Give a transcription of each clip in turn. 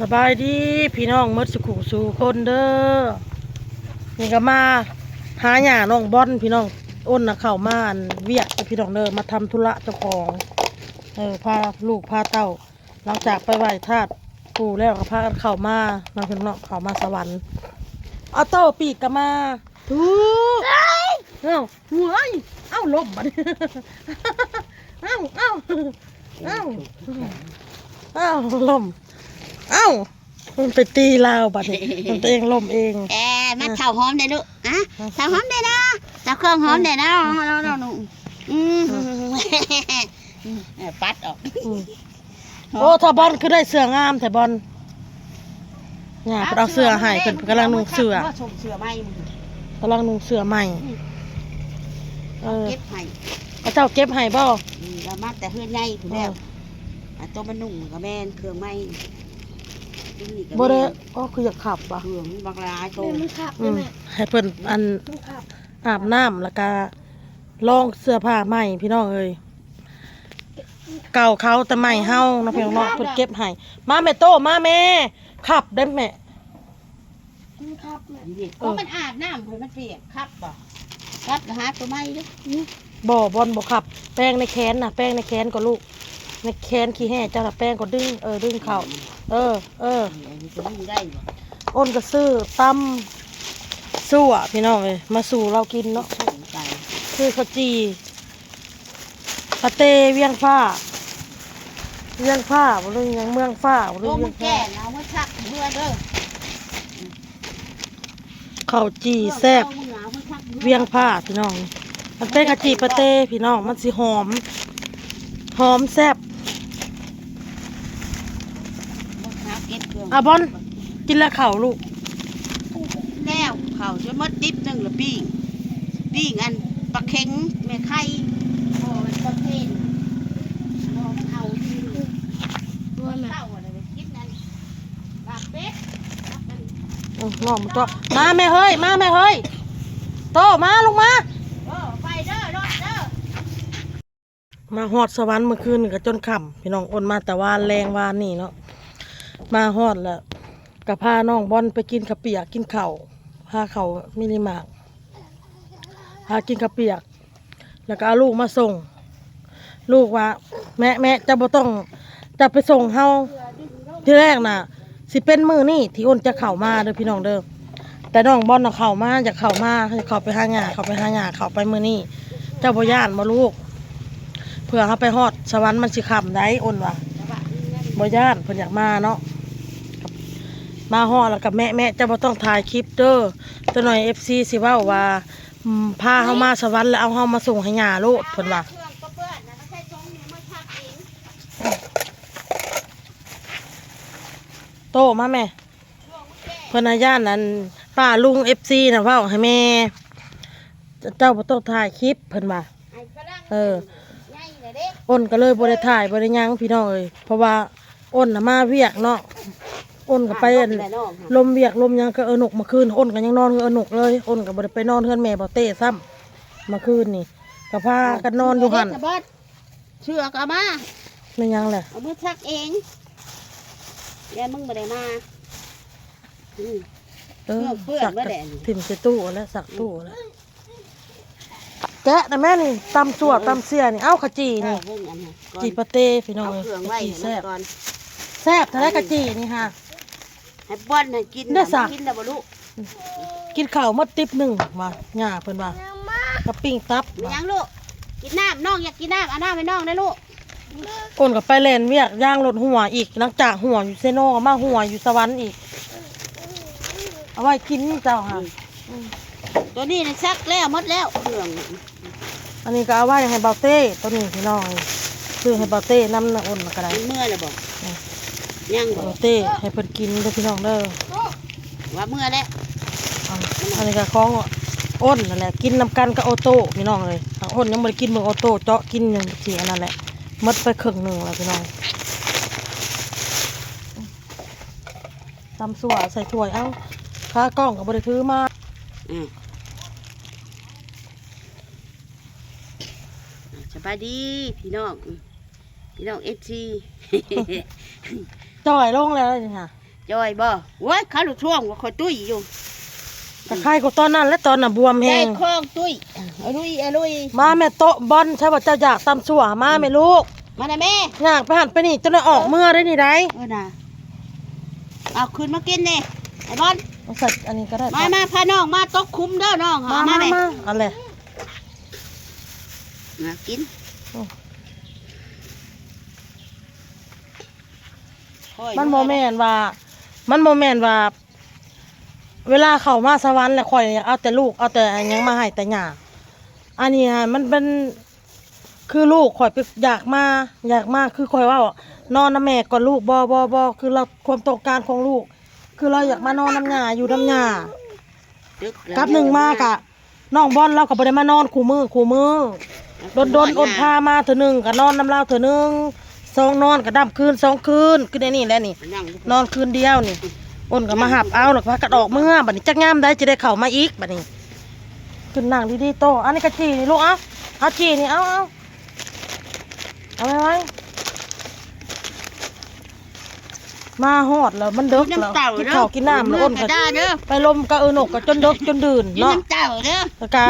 สบายดีพี่น้องหมดสุขุสู่คนเด้อนี่ก็มาหาหย่าน้องบอลพี่น้องอ้นนะเข้ามาอันเวียกกับพี่น้องเด้อมาทำธุระเจ้าของเออพาลูกพาเต้าหลังจากไปไหว้ธาตุปู่แล้วก็พากันเข้ามามาพี่น้องเข้ามาสวรรค์เอาเต้าปีกก็มาทูเอ้าเฮ้ยเอ้าล้มบัดนี้เอ้าเอ้าเอ้าเอ้าล้ม เอ้า มันไปตีลาวบัดนี้ มันตัวเองล้มเองแอมาเท่าหอมได้ลูกอะเท่าหอมได้นะเท่าเครื่องหอมได้นะเราเราหนูอืมเออปัดออกอืมโอ้ถ้าบอลคือได้เสื้องามแต่บอลเนี่ยเพิ่นเอาเสื้อให้เพิ่นกำลังนุ่งเสื้อว่าชมเสื้อไหมกำลังนุ่งเสื้อใหม่เออเก็บให้พระเจ้าเก็บให้บ่อืมเรามาแต่เฮือนใหญ่ผู้แล้วอะตัวมันนุ่งกับแม่นเครื่องไหม ตัวนี้ก็บ่ได้แม่นอ๋อคืออยากขับว่ะเครื่องบางรายโตอืมให้เพิ่นอันอาบน้ำแล้วก็ลองเสื้อผ้าใหม่พี่น้องเอ้ยเก่าเขาแต่ใหม่เฮาเนาะพี่น้องเนาะเพิ่นเก็บให้มาแม่โตมาแม่ขับได้แม่นี่โอ้มันอาบน้ำเพิ่นมันเปียกครับบ่ครับก็หาตัวไหมเด้อบ่บอลบ่ขับ แป้งในแขนน่ะแป้งในแขนก็ลูก ในแขนขี้แห่เจ้าน่ะแป้งก็ดึงเออดึงเข่าเออ เอออันนี้จะดึงได้บ่อ้นก็ซื้อตำสู้อะพี่น้องเอ้ยมาสู่เรากินเนาะสนใจซื้อข้าวจีปาเตเวียงผ้า เวียงผ้าบ่รู้หยังเมืองฟ้าบ่โอ้รู้มึเวียงงแก่ผ้าแล้วมาชักเมื่อเด้อข้าวจีแซ่บมึงหนาวมาชักมื่อเวียงผ้าพี่น้อง มันเป็นข้าวจีปาเตพี่น้อง มันสิหอม หอมแซ่บ มึงหาเก็บเครื่ องอะบอลกินแล้วข้าวลูกแล้วเขาจะมดดิบหนึ่งหรือปิ้งปิ้งอันปลาเค็งแม่ไข่โอ้มันปลาเค็งโอ้มันเอาที่มันเต้าอะไรไปกินนั่นลาบเป็ดลาบมันอืมน้องมันตัวมาแม่เฮ้ยมาแม่เฮ้ยโตมาลงมาโอ้ไปเด้อรถเด้อมาฮอดสวรรค์เมื่อคืนนี่ก็จนค่ำพี่น้องโอนมาแต่วานแรงวานนี่เนาะ มาฮอดแล้วก็พาน้องบอลไปกินข้าวเปียกกินเข้าพาเขามินิมาร์ทพากินข้าวเปียก แล้วก็เอาลูกมาส่ง ลูกว่า แม่แม่จะบ่ต้องจะไปส่งเฮาที่แรกน่ะ สิเป็นมือนี่ที่อ้นจะเข้ามาเด้อพี่น้องเด้อแต่น้องบอลน่ะเข้ามาอยากเข้ามาจะเข้าไปหาหญ้าเข้าไปหาหญ้าเข้าไปมือนี่เจ้าบ่ย่านบ่ลูกเพื่อเขาไปฮอดสวรรค์มันสิขำได้อ้นว่ะบ่ย่านเพิ่นอยากมาเนาะ มาฮอดแล้วกับแม่แม่เจะบ่ต้องถ่ายคลิปเด้อตัวหน่อย FC สิเว้าว่าอืมพาเฮามาสวรรค์แล้วเอาเฮามาส่งให้ย่าโลดเพิ่นว่าเครื่องก็เปื้อนนะไม่ใช่จงมือมาชักเองโตมาแม่เพิ่นอาย่านนั้นป้าลุง FC น่ะเว้าให้แม่ เจ้าบ่ต้องถ่ายคลิปเพิ่นว่าไอ้ฝรั่งเออใหญ่เลยเด้อ้นก็เลยบ่ได้ถ่ายบ่ได้หยังพี่น้องเอ้ยเพราะว่าอ้นน่ะมาเวียกเนาะ อ้นก็ไปอั่นแต่น้องค่ะลมเวียกลมหยังก็เออหนกเมื่อคืนอ้นก็ยังนอนคือเออหนกเลยอ้นก็บ่ได้ไปนอนเฮือนแม่บ่เต้ซ้ำเมื่อคืนนี่ก็พากันนอนอยู่หั่นเด็กกระเบิดเชือกเอามา ไม่หยังแหละเอามือชักเองแกมึงไม่ได้มาอืม เออเปื้อนสักบ่กะแดดถิ่มใส่ตู้แล้วสักตู้แล้วแกะนะแม่นี่ตำสวดตำเสียนี่เอ้าขจีเอานี่เพิ่งอันนี้ก่อนจีปาเต้พี่น้องเอาเอ้ยเครื่องขไว้จีให้มันแซ่บก่อนแซ่บเท่าไรขจีนี่ฮะ ให้ป้อนให้กินได้สักกินแล้วบ่ลูกกินข้าวหมดติ๊บหนึ่งมาหญ้าเพิ่นว่ากับปิ้งตับมีว่ายังลูกกินน้ำน้องอยากกินน้ำเอาน้ำให้น้องได้ลูกอ้นก็ไปเล่นเวียกย่างรถหัวอีกหลังจากหัวอยู่เซโนก็มาหัวอยู่สวรรค์อีก เอาไว้กินเจ้าค่ะ ตัวนี้น่ะชักแล้วหมดแล้วเครื่องอันนี้ก็เอาไว้ให้เบาเต้ตัวนี้พี่น้องซื้อให้เบาเต้น้ำนะอ้นมาก็ได้มันเมื่อแล้วบอก ยังบอเบากเต้ให้เพิ่นกินเด้อพี่น้องเด้อว่าเมื่อแล้วเอาอันนี้ก็ของอ้นนั่นแหละ กินน้ำกันกับโอโต้พี่น้องเลยทางอ้นยังไม่ได้กินเบิ่งโอโต้เจาะกินอย่างเสียนั่นแหละหมดไปครึ่งหนึ่งแล้วพี่น้องตำสัวใส่ถ้วยเอ้าข้ากล้องก็บริถือมา อืมสบายดีพี่น้องพี่น้องเอฟซี จ่อยลงแล้วนี่ค่ะจอยบ่โว้ยเขาลูกช่วงว่าคอยตุ้ยอยู่ตะไคร้ก็ตอนนั้นและตอนน่ะบวมแห้ได้งคล้องตุ้ยเอาลุยเอาลุยมาแม่โต๊ะบอลใช่ว่าเจ้าอยากตำสั่วมาแม่ลูก มาได้แม่อยากไปหันไปนี่จนได้ออกเมื่อได้นี่ได้เออน่ะเอาคืนมากินเนี่ยไอ้บอลเอาใส่อันนี้ก็ได้มามาพาน้องมาตกคุ้มเด้อน้องมาเอามามาเลยมาเอะไรมากิน โอ้ ค่อย มันโมแมนว่า มันโมแมนว่า เวลาเข้ามาสวรรค์แล้วข่อยเอาแต่ลูกเอาแต่อันหยังมาให้แต่หย่าอันนี้ฮะมันเป็นคือลูกข่อยไปอยากมาอยากมาคือข่อยว่านอนน้ำแม่ก่อนลูกบอบอบอคือเราความต้องการของลูก คือเราอยากมานอนน้ำหย่าอยู่น้ำหย่าดึกแล้วกับหนึ่งมากะน้องบอลเราก็บ่ได้มานอนคู่มือคู่มือโดนโดนๆอดพามาเถอะหนึ่งก็นอนน้ำเล่าเถอะหนึ่ง สองนอนก็ดับคืนสองคืนคือในนี่แหละนี่นั่งนอนคืนเดียวนี่อ้นก็มาหับเอาหลักพากระดอกเมื่อบัดนี้จักงามได้จะได้เข้ามาอีกบัดนี้ขึ้นนั่งดีๆโตอันนี้กะจีนี่ลูกเอาเอาจีนี่เอาเอาเอาไว้ไว้มาฮอดแล้วมันเด็กแล้วน้ำเต่ากินเด้อข้าวกินน้ำแล้วอ้นก็ก็ได้เด้อไปลมกะเออนกก็จนเด็กจนดื่นกินเนาะน้ำเต่าเด้อแล้วก็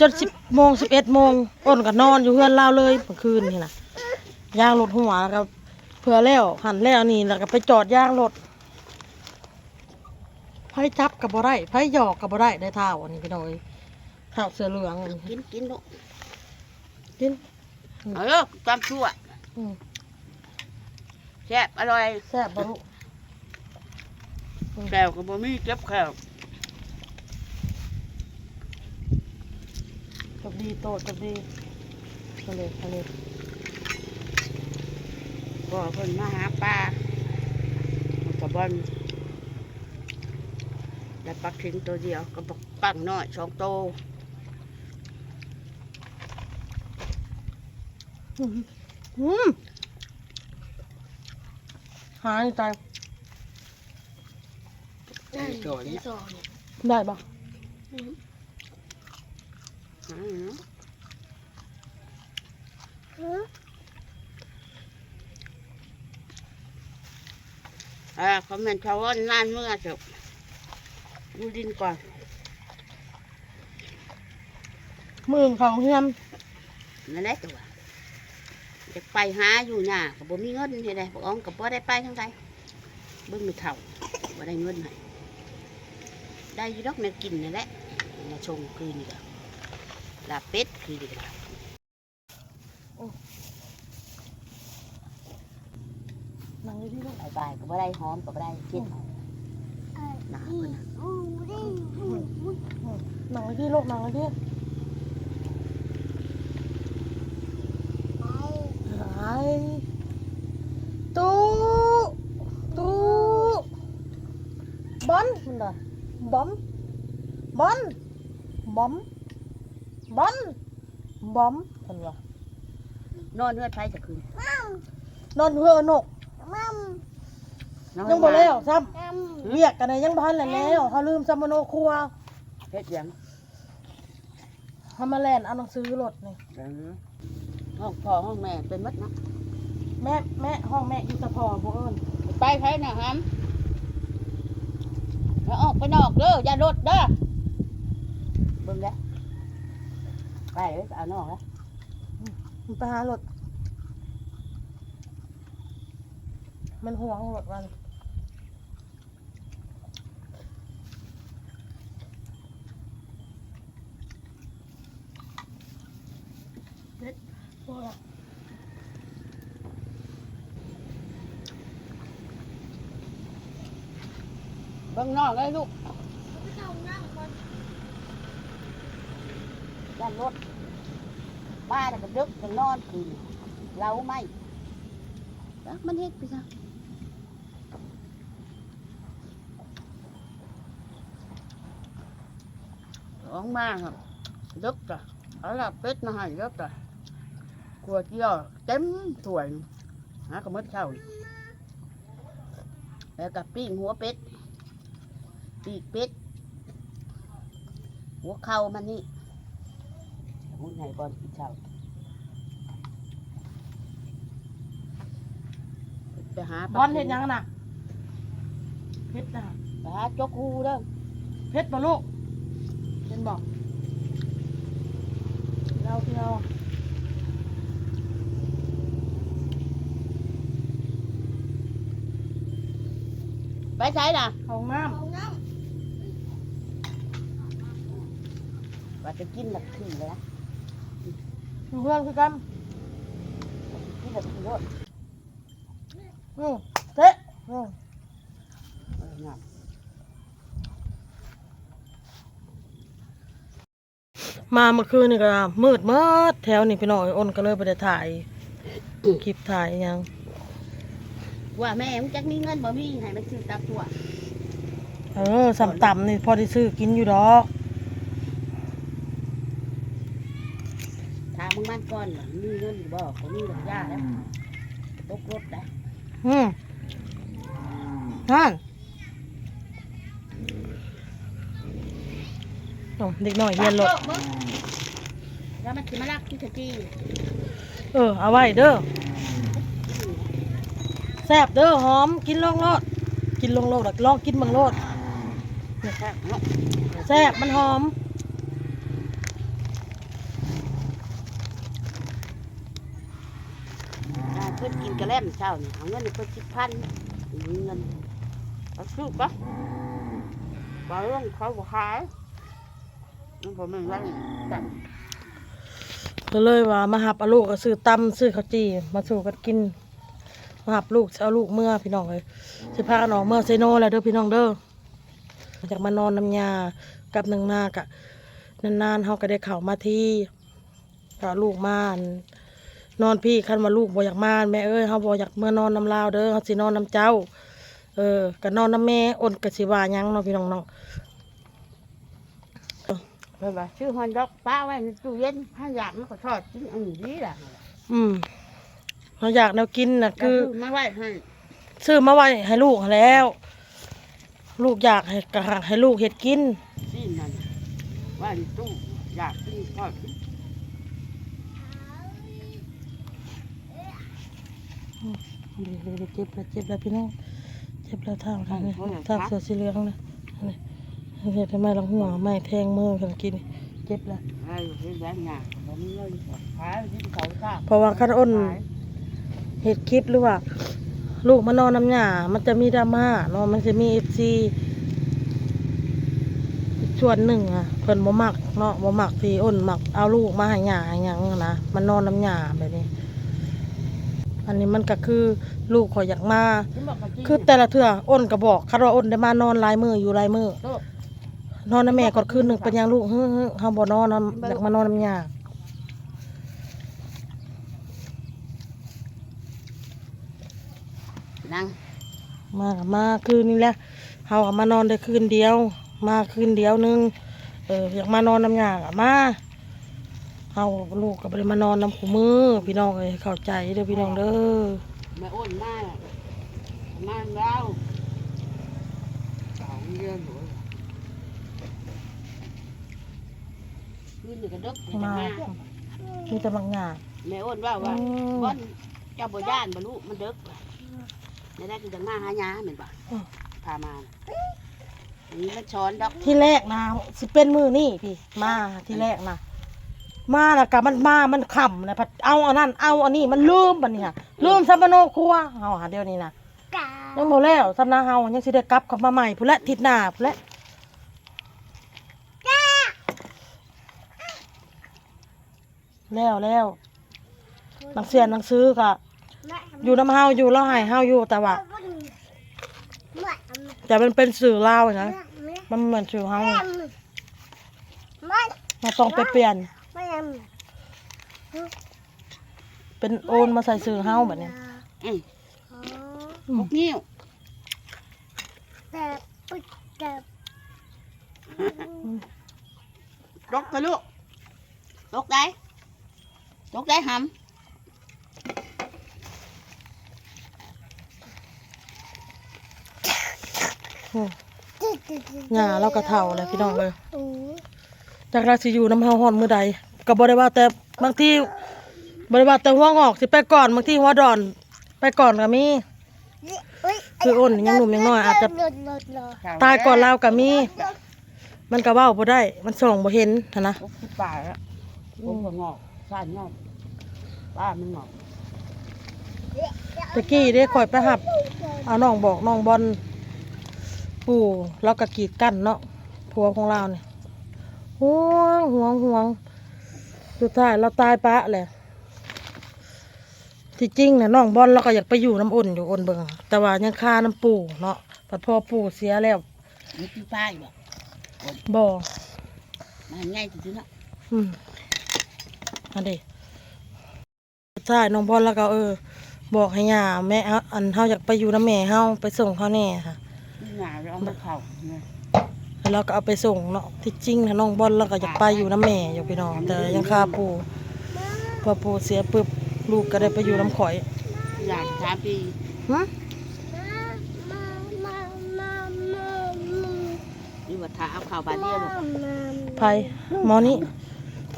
จนสิบโมงสิบเอ็ดโมงอ้นก็นอนอยู่เพื่อนเล่าเลยเมื่อคืนนี่นะย่างรถหัวแล้วก็เพื่อแล้วหันแล้วนี่แล้วก็ไปจอดย่างรถไผจับกับบ่ได้ไผหยอกกับบ่ได้ได้เท่าอันนี้พี่น้อยเท่าเสือเหลืองอันนี้กินกินลูกกินเอาเด้อตามชั่วอืมแซ่บอร่อยแซ่บบ่ลูกแก้วก็บ่มีเก็บแก้ว จบดีโตจบดีทะเลทะเลก็เพิ่นมาหาปลามันก็บ่อนได้ปลาเข็งตัวเดียวก็บอกปังน้อยสองโตอืมหายใจโดนเนี่ยได้ปะ หาเนาะอ่าคอมเมนต์เขาว่านานเมื่อจบดูดินก่อน มือของเฮียมนั่นแหละตัวจะไปหาอยู่น่ะก็บ่มีเงินที่ใดบอกอ๋องก็บ่ได้ไปทั้งใดเบิ่งไม่เท่าบ่ได้เงินให้ได้อยี่ดอกแม่กินนั่นแหละมาชงคืนนี่ก็ ลาบเป็ดคืนนี่ก็นั่งอยู่ที่ลูกบายบายก็บ่ได้หอมก็บ่ได้กินหนาเพิ่นน่ะนั่งอยู่ที่ลูกนั่งอยู่ที่ไอ้ตู้ตู้บอลมันด่ะบอมบอลบอม บอลบอมมันว่านอนเฮือดไผจะคืนนอนเพื่อนกนอนยังบ่แล้วซ้ำเรียกกันนะยังพันแล้วแล้วเขาลืมซัมโมโนครัวเฮ็ดหยังทำมาแลนเอาหนังสือรถนี่เออห้องพ่อห้องแม่เป็นหมัดเนาะแม่แม่ห้องแม่อยู่แตะพอบ่เอิ้นไปไผน่ะฮัมแล้วออกไปนอกเด้ออย่ารถเด้อเบิ่งเด้อ ไปเด้อเอานอกแล้วมันไปหารถมันห่วงรถมันเด็ดบ่ล่ะเบิ่งนอกเลยลูกย่านรถ มาแล้วก็ดึกก็นอนคืนเราไม่จักมันเฮ็ดไปซะออกมาครับดึกจ้ะเอาละเป็ดมาให้ดึกจ้ะกลัวเจียวเต็มถ้วยหากระมดเข้าแล้วก็ปิ้งหัวเป็ดปีกเป็ดหัวเข่ามันนี่ มุดไหนก่อนอีกเช้าไปหาบอลเห็นยังน่ะเพชรน่ะไปหาจกคูเด้อเพชรบ่ลูกเห็นบอกเราพี่เราไปใช้น่ะเขาห้องน้ว่าจะกินหลักขี้เลยนะ เพื่อนคือกันกินหลักขี้รถอืมเตะอืมเออน่ะมาเมื่อคืนนี่ก็มืดเมิดแถวนี่พี่น้องอ้นก็เลยไปได้ถ่ายคลิปถ่ายอิหยัง ว่าแม่มึงจักมีเงินบ่มีให้มันซื้อตับตัว เออสำต่ำนี่พอได้ซื้อกินอยู่ดอก ถามมึงมันก่อนว่ามีเงินหรือบ่เขามีดอกยาแล้วตกรถได้อืมนั่นโอ้เด็กน้อยเรียนรถมึงแล้วมันจะมาลักที่ตะกี้เออ เอาไว้เด้อแซ่บเด้อหอมกินลงโลด กินลงโลดอะลองกินเบางโลดแซ่บเนาะแซ่บมันหอม อ่าเพิ่นกินกระแลมเช้านี่เอาเงินให้เพิ่นสิบพันมีเงินเอาซื้อปะบ่เรื่องเขาบ่ขายมันบ่แม่นว่าจังก็เลยว่ามาหับเอาลูกก็ซื้อตำซื้อข้าวจีมาสู่กันกินมาหับลูกเอาลูกเมื่อพี่น้องเลยสิพากันออกเมื่อเซโนแหล้วเด้อพี่น้องเด้ออยากมานอนน้ำยากับหนึ่งมากะนานๆเขาก็ได้เข่ามาที่ก็ลูกมาอั่ นนอนพี่คันมาลูกบ่อยากมาแม่เอ้ยเขาบ่อยากเมื่อนอนน้ำลาวเด้อเขาสินอนน้ำเจ้า เออก็นอนน้ำแม่อ่นกะสิว่าหยังเนาะพี่น้องเนาะเพิ่นว่าชื่อฮอนดอกป้าไว้ในตู้เย็นถ้าอยากมันก็ทอดกินอันนี้ล่ะอืมเราอยากแนวกินน่ะคือก็มาไว้ให้ซื้อมาไว้ให้ลูกแล้ว ลูกอยากให้กะให้ลูกเห็ดกินซีนนั่นไว่าในตู้อยากกินทอดกิน เจ็บแล้วเจ็บแล้วพี่น้อง เจ็บแล้วทางทางนี้ทางเสือสีเหลืองนะนี่เห็ดทำไมลังหัวไม่แทงมือกันกิน เจ็บแล้วไอ้เฮ็ดแล้วเนี่ยบ่มีเงินขายกินเขาซ่าเพราะว่าคันอ้นเห็ดคลิปหรือว่า ลูกมานอนน้ำหยามันจะมีดราม่าเนาะมันจะมีเอฟซีส่วนหนึ่งอะเพิ่นบ่มักเนาะบ่มักที่อ้นมักเอาลูกมาให้หยาให้หยังนะมันนอนน้ำหยาแบบนี้ อันนี้มันก็คือลูกขอยอยากมาฉันบอกกับจีนคือแต่ละเทื่ออ้นก็บอกคันว่าอ้นได้มานอนหลายมืออยู่หลายมือโต๊ะนอนน้ำแม่กอดคืนหนึ่งเป็นหยังลูกเฮ้อเฮ้อเฮาบ่นอนน้ำอยากมานอนน้ำยานั่งมาก็มาคืนนี้แหละเฮาก็มานอนได้คืนเดียว มาคืนเดียวหนึงเอออยากมานอนน้ำยาก็มา เฮาลูกก็บ่ได้มานอนน้ำขู่มือ พี่น้องเอ้ยเข้าใจเด้อพี่น้องเด้อแม่อ้นมามาแล้วสองเดือนหนูคืนนี่ก็ดึกไปมามามีแต่บางอย่างแม่อ้นว่าว่าอืมบ่อนเจ้าบ่ย่านบ่ลูกมันดึกว่ะในได้คือจังมาหายาเหม็นบ่อืมพามาน่ะอันนี้มันช้อนดอกที่แรกนะสิเป็นมือนี่พี่มาที่แรกนะ มาแล้วก็มันมา มันขำนะพัดเอาอันนั้น เอาอันนี้มันลืมบัดนี้ค่ะลืมซัมโนครัวเฮาหาเดี๋ยวนี้นะยังบ่แล้วซัมนาเฮายังสิได้กลับเข้ามาใหม่พุ่นละทิศหน้าพุ่นละแล้วแล้วหนังเสียนหนังซื้อก็อยู่น้ำเฮาอยู่แล้วให้เฮาอยู่แต่ว่าแต่มันเป็นสื่อลาวนะมันเหมือนสื่อเฮาเราต้องไปเปลี่ยน เป็นโอนมาใส่สื่อเฮาแบบนี้อืมอืมพวกนิ้วลกไปลูกลกได้ลกได้หอืมหญ้าเราก็เท่าเลยพี่น้องเลยจากเราสิอยู่น้ำเฮาฮอนมือใด ก็บ่ได้ว่าแต่บางทีบ่ได้ว่าแต่หัวงอกสิไปก่อนบางทีหัวดอน ไปก่อนก็มี คืออ้นยังหนุ่มยังน้อยอาจจะหลุดหลุดหลุดตายก่อนเราก็มี มันก็เว้าบ่ได้ มันส่องบ่เห็นหั้นนะพวกที่ป่าแล้วพวกก็งอกซ่านงอกป้ามันงอกตะกี้ได้คอยไปหับ เอาน้องบอกน้องบอลปู่เราก็กีดกันเนาะผัวของเราเนี่ยห่วงห่วงห่วง สุดท้ายเราตายปะแหละที่จริงเนี่ยน้องบอลเราก็อยากไปอยู่น้ำอุ่นอยู่อุ่นเบิงแต่ว่ายังคาน้ำปู่เนาะแต่พอปู่เสียแล้วมีที่ป้าอยู่บ่บ่มันง่ายจริงๆเนาะอืมอันเดีสุดท้ายน้องบอลแล้วก็เออ บอกให้ย่าแม่เอาอันเฮาอยากไปอยู่น้ำแม่เฮาไปส่งเขาแน่ค่ะนี่หนาเราเอามาเข่าเนี่ย แล้วเราก็เอาไปส่งเนาะที่จริงนะน้องบอลเราก็อยากไปอยู่น้ำแม่อยู่พี่น้อง แต่ยังคาปูพอปูเสียปึ๊บลูกก็ได้ไปอยู่น้ำข่อยอยากสามปีหึมามามามานี่ว่าถ้าเอาเข่าบาดเดียวหรอกไผหมอนี้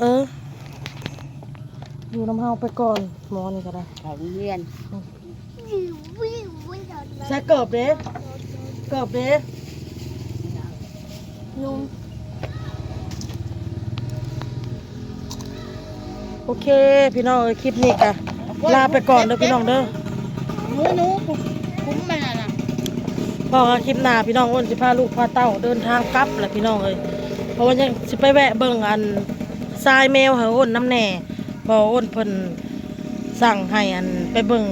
เออ อยู่น้ำเฮาไปก่อนหมอนี่ก็ได้เข่าโรงเรียนวิววิววิวใส่เกิบเด้เกิบเด้ ลุง โอเค พี่น้องเอ้ยคลิปนี้ก็ลาไปก่อนเด้อพี่น้องเด้อหนูหนูคุ้มคุ้มมันน่ะนะพอกันคลิปหน้าพี่น้องอ้นสิพาลูกพาเต้าเดินทางกลับแหละพี่น้องเอ้ยเพราะว่ายังสิไปแวะเบิ่งอันทรายแมวให้อ้นน้ำแหน่เพออ้นเพิ่นสั่งให้อันไปเบิ่ง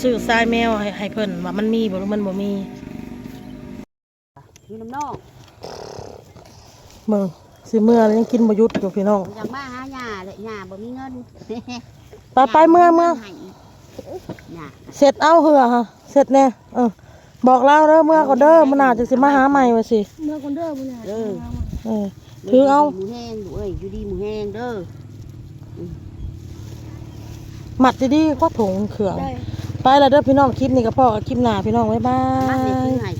ซื้อทรายแมวให้ให้เพิ่นว่ามันมีบ่หรือมันบ่มี อยู่น้ำนอก เบิ่งสิเมื่อแล้วยังกินบ่หยุดอยู่พี่น้องอยากมาหาหญ้าเลยหญ้าบ่มีเงินไปไปเมื่อเมื่อหญ้าเสร็จเอาเหือฮะเสร็จแน่เออบอกเราเด้อเมื่อก่อนเด้อมันอาจจะสิมาหาใหม่ว่าสิเมื่อคนเดิมเนี่ยเด้อเออถือเอาหมูแห้งดูเอ้ยอยู่ดีหมูแห้งเด้อหมัดดีๆก็ถุงเขือง ได้ไปแล้วเด้อพี่น้องคลิปนี้ก็พอกับคลิปหน้าพี่น้องบ๊ายบามันเนี่ยยซื้อให้